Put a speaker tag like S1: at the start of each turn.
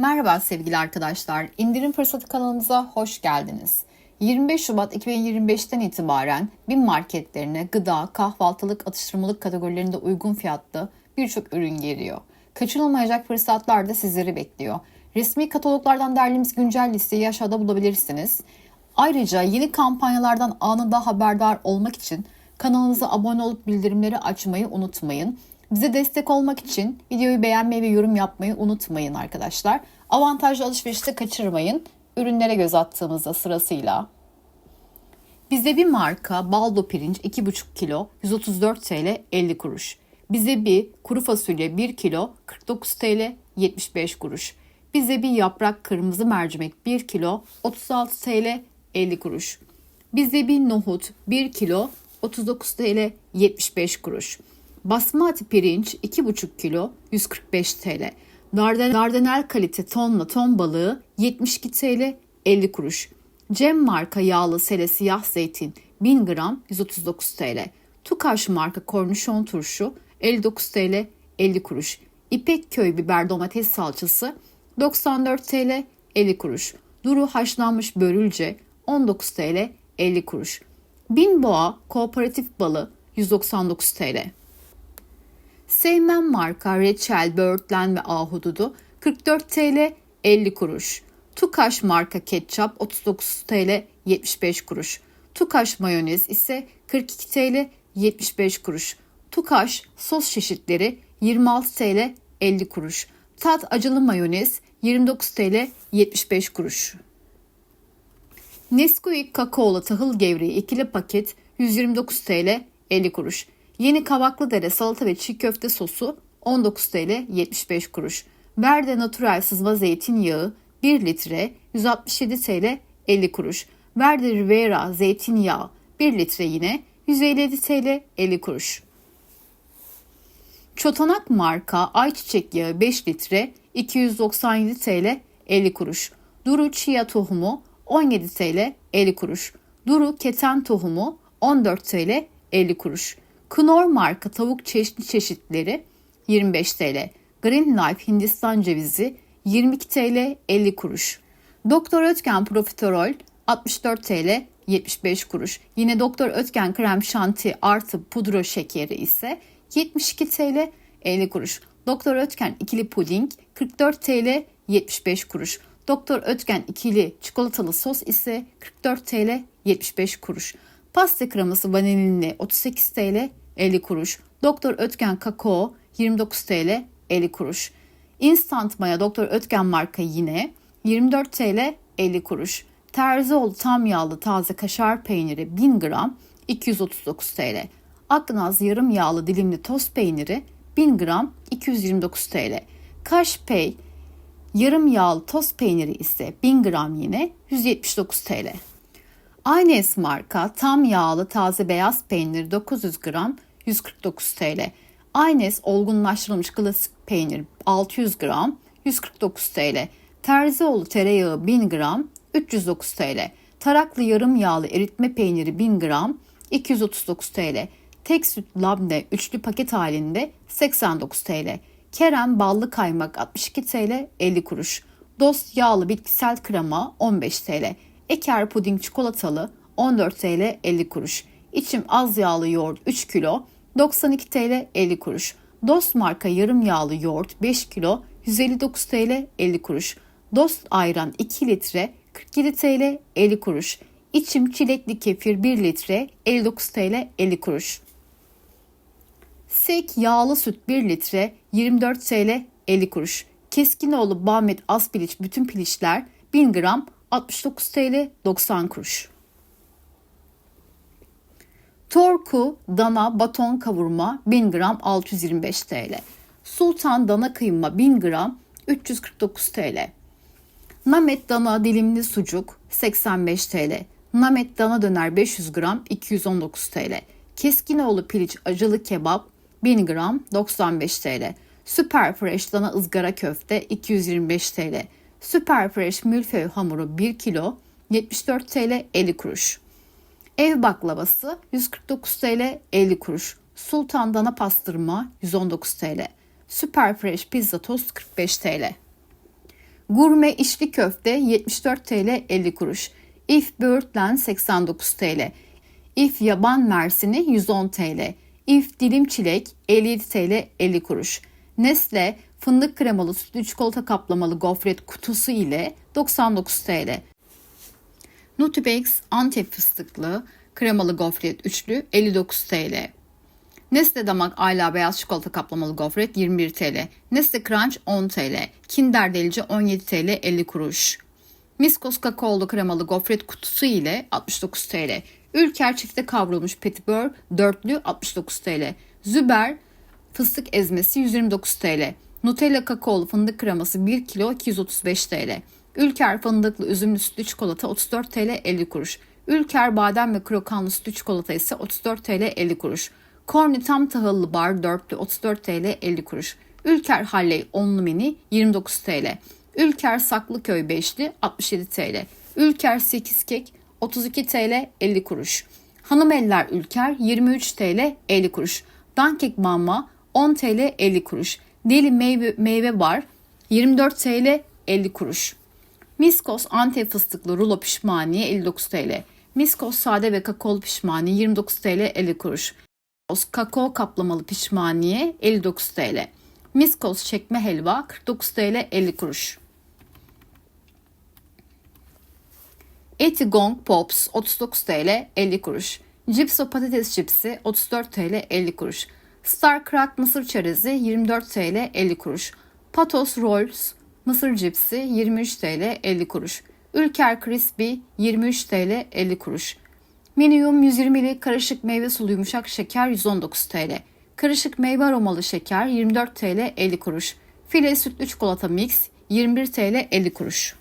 S1: Merhaba sevgili arkadaşlar. İndirim Fırsatı kanalımıza hoş geldiniz. 25 Şubat 2025'ten itibaren BİM marketlerine gıda, kahvaltılık, atıştırmalık kategorilerinde uygun fiyatlı birçok ürün geliyor. Kaçınılmayacak fırsatlar da sizleri bekliyor. Resmi kataloglardan derlediğimiz güncel listeyi aşağıda bulabilirsiniz. Ayrıca yeni kampanyalardan anında haberdar olmak için kanalımıza abone olup bildirimleri açmayı unutmayın. Bize destek olmak için videoyu beğenmeyi ve yorum yapmayı unutmayın arkadaşlar. Avantajlı alışverişte kaçırmayın. Ürünlere göz attığımızda sırasıyla. Bize bir marka baldo pirinç 2,5 kilo 134 TL 50 kuruş. Bize bir kuru fasulye 1 kilo 49 TL 75 kuruş. Bize bir yaprak kırmızı mercimek 1 kilo 36 TL 50 kuruş. Bize bir nohut 1 kilo 39 TL 75 kuruş. Basmati pirinç 2,5 kilo 145 TL. Dardan- Dardanel kalite tonla ton balığı 72 TL 50 kuruş. Cem marka yağlı sele siyah zeytin 1000 gram 139 TL. Tukaş marka kornişon turşu 59 TL 50 kuruş. İpek köy biber domates salçası 94 TL 50 kuruş. Duru haşlanmış börülce 19 TL 50 kuruş. Bin boğa kooperatif balı 199 TL. Seymen marka reçel, böğürtlen ve ahududu 44 TL 50 kuruş. Tukaş marka ketçap 39 TL 75 kuruş. Tukaş mayonez ise 42 TL 75 kuruş. Tukaş sos çeşitleri 26 TL 50 kuruş. Tat acılı mayonez 29 TL 75 kuruş. Nesquik kakaolu tahıl gevreği ikili paket 129 TL 50 kuruş. Yeni kavaklı dere salata ve çiğ köfte sosu 19 TL 75 kuruş. Verde natural sızma zeytinyağı 1 litre 167 TL 50 kuruş. Verde Rivera zeytinyağı 1 litre yine 157 TL 50 kuruş. Çotanak marka ayçiçek yağı 5 litre 297 TL 50 kuruş. Duru chia tohumu 17 TL 50 kuruş. Duru keten tohumu 14 TL 50 kuruş. Knorr marka tavuk çeşitli çeşitleri 25 TL. Green Life Hindistan cevizi 22 TL 50 kuruş. Doktor Ötken Profiterol 64 TL 75 kuruş. Yine Doktor Ötken krem şanti artı pudra şekeri ise 72 TL 50 kuruş. Doktor Ötken ikili puding 44 TL 75 kuruş. Doktor Ötken ikili çikolatalı sos ise 44 TL 75 kuruş. Pasta kreması vanilinli 38 TL 50 kuruş. Doktor Ötken kakao 29 TL 50 kuruş. Instant maya Doktor Ötken marka yine 24 TL 50 kuruş. Terzioğlu tam yağlı taze kaşar peyniri 1000 gram 239 TL. Aknaz yarım yağlı dilimli toz peyniri 1000 gram 229 TL. Kaşpey yarım yağlı toz peyniri ise 1000 gram yine 179 TL. Aynes marka tam yağlı taze beyaz peynir 900 gram 149 TL. Aynes olgunlaştırılmış klasik peynir 600 gram 149 TL. Terzioğlu tereyağı 1000 gram 309 TL. Taraklı yarım yağlı eritme peyniri 1000 gram 239 TL. Tek süt labne üçlü paket halinde 89 TL. Kerem ballı kaymak 62 TL 50 kuruş. Dost yağlı bitkisel krema 15 TL. Eker puding çikolatalı 14 TL 50 kuruş. İçim az yağlı yoğurt 3 kilo 92 TL 50 kuruş. Dost marka yarım yağlı yoğurt 5 kilo 159 TL 50 kuruş. Dost ayran 2 litre 47 TL 50 kuruş. İçim çilekli kefir 1 litre 59 TL 50 kuruş. Sek yağlı süt 1 litre 24 TL 50 kuruş. Keskinoğlu Bahmet Aspiliç bütün piliçler 1000 gram 69 TL 90 kuruş. Torku dana baton kavurma 1000 gram 625 TL. Sultan dana kıyma 1000 gram 349 TL. Namet dana dilimli sucuk 85 TL. Namet dana döner 500 gram 219 TL. Keskinoğlu piliç acılı kebap 1000 gram 95 TL. Süper Fresh dana ızgara köfte 225 TL. Süper Fresh milföy hamuru 1 kilo 74 TL 50 kuruş. Ev baklavası 149 TL 50 kuruş. Sultan dana pastırma 119 TL. Süper Fresh pizza tost 45 TL. Gurme içli köfte 74 TL 50 kuruş. If böğürtlen 89 TL. If yaban mersini 110 TL. If dilim çilek 57 TL 50 kuruş. Nesle fındık kremalı sütlü çikolata kaplamalı gofret kutusu ile 99 TL. Nutibix Antep fıstıklı kremalı gofret üçlü 59 TL. Nesle Damak Ayla Beyaz Çikolata Kaplamalı Gofret 21 TL. Nesle Crunch 10 TL. Kinder Delici 17 TL 50 kuruş. Miskos Kakaolu Kremalı Gofret kutusu ile 69 TL. Ülker Çifte Kavrulmuş Petibör dörtlü 69 TL. Züber Fıstık Ezmesi 129 TL. Nutella Kakaolu Fındık Kreması 1 kilo 235 TL. Ülker Fındıklı Üzümlü Sütlü Çikolata 34 TL 50 kuruş. Ülker Badem ve Krokanlı Sütlü Çikolata ise 34 TL 50 kuruş. Korni tam tahıllı bar dörtlü 34 TL 50 kuruş. Ülker Halley onlu mini 29 TL. Ülker Saklıköy beşli 67 TL. Ülker 8 kek 32 TL 50 kuruş. Hanımeller Ülker 23 TL 50 kuruş. Dankek Mama 10 TL 50 kuruş. Deli meyve, meyve bar 24 TL 50 kuruş. Miskos Antep fıstıklı rulo pişmaniye 59 TL. Miskos sade ve kakaolu pişmaniye 29 TL 50 kuruş. Miskos kakao kaplamalı pişmaniye 59 TL. Miskos çekme helva 49 TL 50 kuruş. Etigong Pops 39 TL 50 kuruş. Cipso patates cipsi 34 TL 50 kuruş. Star Crack mısır çerezi 24 TL 50 kuruş. Patos Rolls mısır cipsi 23 TL 50 kuruş. Ülker Crispy 23 TL 50 kuruş. Minium 120'li karışık meyve sulu yumuşak şeker 119 TL. Karışık meyve aromalı şeker 24 TL 50 kuruş. File sütlü çikolata mix 21 TL 50 kuruş.